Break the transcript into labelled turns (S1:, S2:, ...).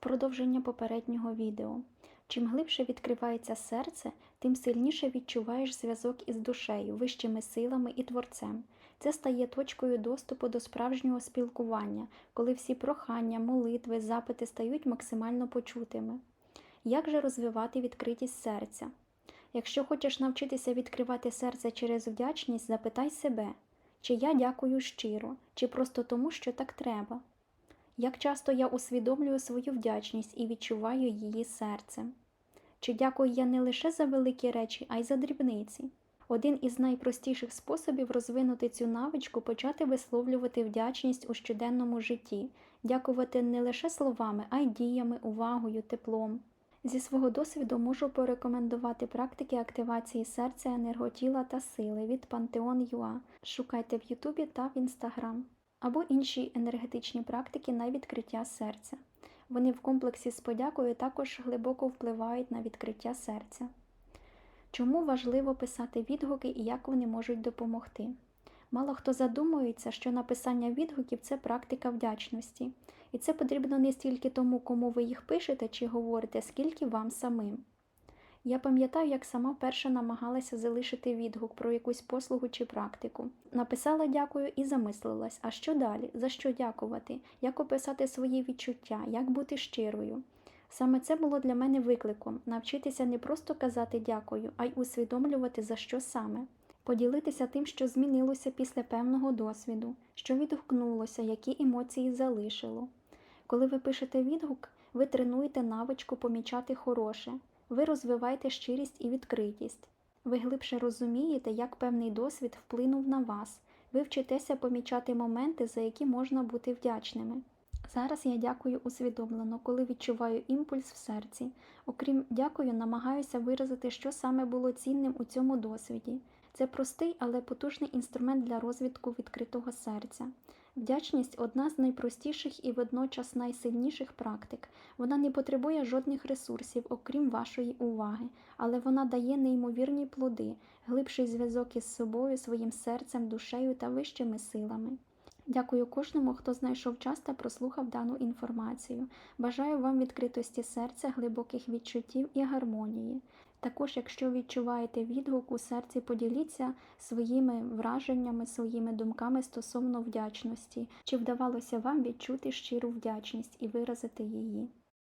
S1: продовження попереднього відео. Чим глибше відкривається серце, тим сильніше відчуваєш зв'язок із душею, вищими силами і творцем. Це стає точкою доступу до справжнього спілкування, коли всі прохання, молитви, запити стають максимально почутими. Як же розвивати відкритість серця? Якщо хочеш навчитися відкривати серце через вдячність, запитай себе, чи я дякую щиро, чи просто тому, що так треба. Як часто я усвідомлюю свою вдячність і відчуваю її серцем? Чи дякую я не лише за великі речі, а й за дрібниці? Один із найпростіших способів розвинути цю навичку почати висловлювати вдячність у щоденному житті, дякувати не лише словами, а й діями, увагою, теплом. Зі свого досвіду можу порекомендувати практики активації серця, енерготіла та сили від Pantheon.ua. Шукайте в Ютубі та в Інстаграм. Або інші енергетичні практики на відкриття серця. Вони в комплексі з подякою також глибоко впливають на відкриття серця. Чому важливо писати відгуки і як вони можуть допомогти? Мало хто задумується, що написання відгуків це практика вдячності, і це потрібно не стільки тому, кому ви їх пишете чи говорите, скільки вам самим. Я пам'ятаю, як сама вперше намагалася залишити відгук про якусь послугу чи практику. Написала дякую і замислилась, а що далі? За що дякувати? Як описати свої відчуття, як бути щирою? Саме це було для мене викликом навчитися не просто казати дякую, а й усвідомлювати за що саме, поділитися тим, що змінилося після певного досвіду, що відгукнулося, які емоції залишило. Коли ви пишете відгук, ви тренуєте навичку помічати хороше, ви розвиваєте щирість і відкритість. Ви глибше розумієте, як певний досвід вплинув на вас. Ви вчитеся помічати моменти, за які можна бути вдячними. Зараз я дякую усвідомлено, коли відчуваю імпульс в серці. Окрім дякую, намагаюся виразити, що саме було цінним у цьому досвіді. Це простий, але потужний інструмент для розвитку відкритого серця. Вдячність одна з найпростіших і водночас найсильніших практик. Вона не потребує жодних ресурсів, окрім вашої уваги, але вона дає неймовірні плоди, глибший зв'язок із собою, своїм серцем, душею та вищими силами. Дякую кожному, хто знайшов час та прослухав дану інформацію. Бажаю вам відкритості серця, глибоких відчуттів і гармонії. Також, якщо відчуваєте відгук у серці, поділіться своїми враженнями, своїми думками стосовно вдячності, чи вдавалося вам відчути щиру вдячність і виразити її.